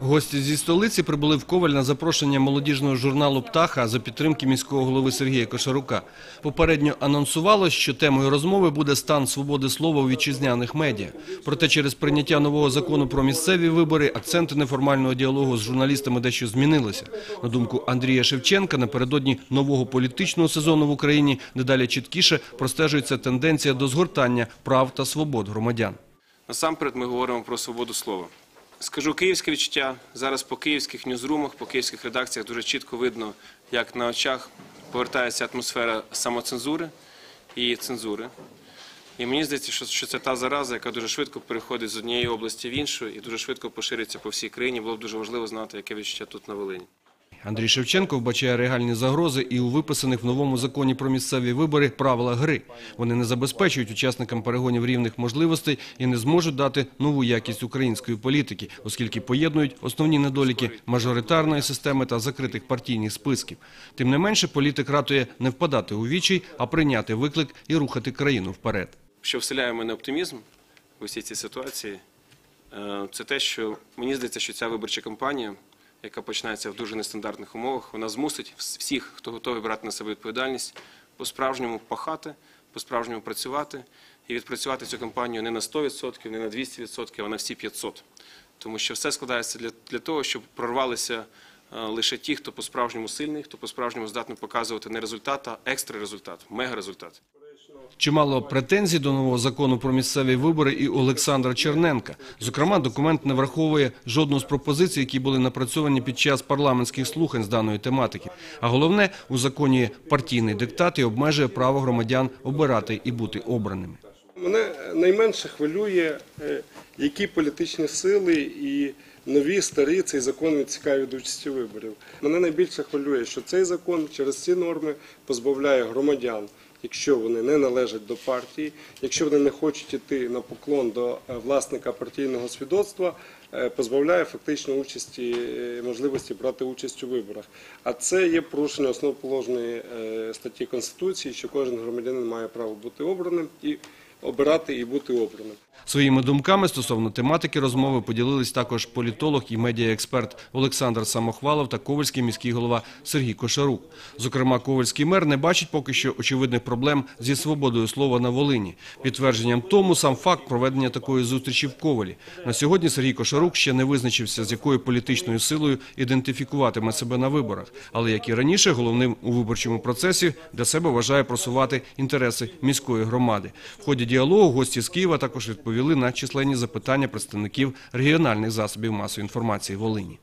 Гості зі столиці прибули в Коваль на запрошення молодіжного журналу «Птаха» за підтримки міського голови Сергія Кошарука. Попередньо анонсувалось, що темою розмови буде стан свободи слова у вітчизняних медіа. Проте через прийняття нового закону про місцеві вибори акценти неформального діалогу з журналістами дещо змінилися. На думку Андрія Шевченка, напередодні нового політичного сезону в Україні дедалі чіткіше простежується тенденція до згортання прав та свобод громадян. Насамперед ми говоримо про свободу слова. Скажу київське відчуття. Зараз по київських ньюзрумах, по київських редакціях дуже чітко видно, як на очах повертається атмосфера самоцензури і цензури. І мені здається, що, це та зараза, яка дуже швидко переходить з однієї області в іншу і дуже швидко поширюється по всій країні. Було б дуже важливо знати, яке відчуття тут на Волині. Андрій Шевченко вбачає реальні загрози і у виписаних в новому законі про місцеві вибори правила гри. Вони не забезпечують учасникам перегонів рівних можливостей і не зможуть дати нову якість української політики, оскільки поєднують основні недоліки мажоритарної системи та закритих партійних списків. Тим не менше, політик ратує не впадати у вічі, а прийняти виклик і рухати країну вперед. Що вселяє мене оптимізм в усій цій ситуації, е, це те, що мені здається, що ця виборча кампанія, яка починається в дуже нестандартних умовах, вона змусить всіх, хто готовий брати на себе відповідальність, по-справжньому пахати, по-справжньому працювати і відпрацювати цю кампанію не на 100%, не на 200%, а на всі 500%. Тому що все складається для, для того, щоб прорвалися е, лише ті, хто по-справжньому сильний, хто по-справжньому здатний показувати не результат, а екстра результат, мега результат. Чимало претензій до нового закону про місцеві вибори і Олександра Черненка. Зокрема, документ не враховує жодну з пропозицій, які були напрацьовані під час парламентських слухань з даної тематики. А головне, у законі партійний диктат і обмежує право громадян обирати і бути обраними. Мене найменше хвилює, е, які політичні сили і нові, старі цей закон відсікає від участі виборів. Мене найбільше хвилює, що цей закон через ці норми позбавляє громадян, якщо вони не належать до партії, якщо вони не хочуть йти на поклон до е, власника партійного свідоцтва, е, позбавляє фактично участі е, можливості брати участь у виборах. А це є порушення основоположної статті Конституції, що кожен громадянин має право бути обраним і обирати і бути обраним. Своїми думками стосовно тематики розмови поділились також політолог і медіаексперт Олександр Самохвалов та ковальський міський голова Сергій Кошарук. Зокрема, ковальський мер не бачить поки що очевидних проблем зі свободою слова на Волині. Підтвердженням тому сам факт проведення такої зустрічі в Ковалі. На сьогодні Сергій Кошарук ще не визначився, з якою політичною силою ідентифікуватиме себе на виборах. Але як і раніше, головним у виборчому процесі для себе вважає просувати інтереси міської громади. В ході діалогу гості з Києва також відповіли на численні запитання представників регіональних засобів масової інформації Волині.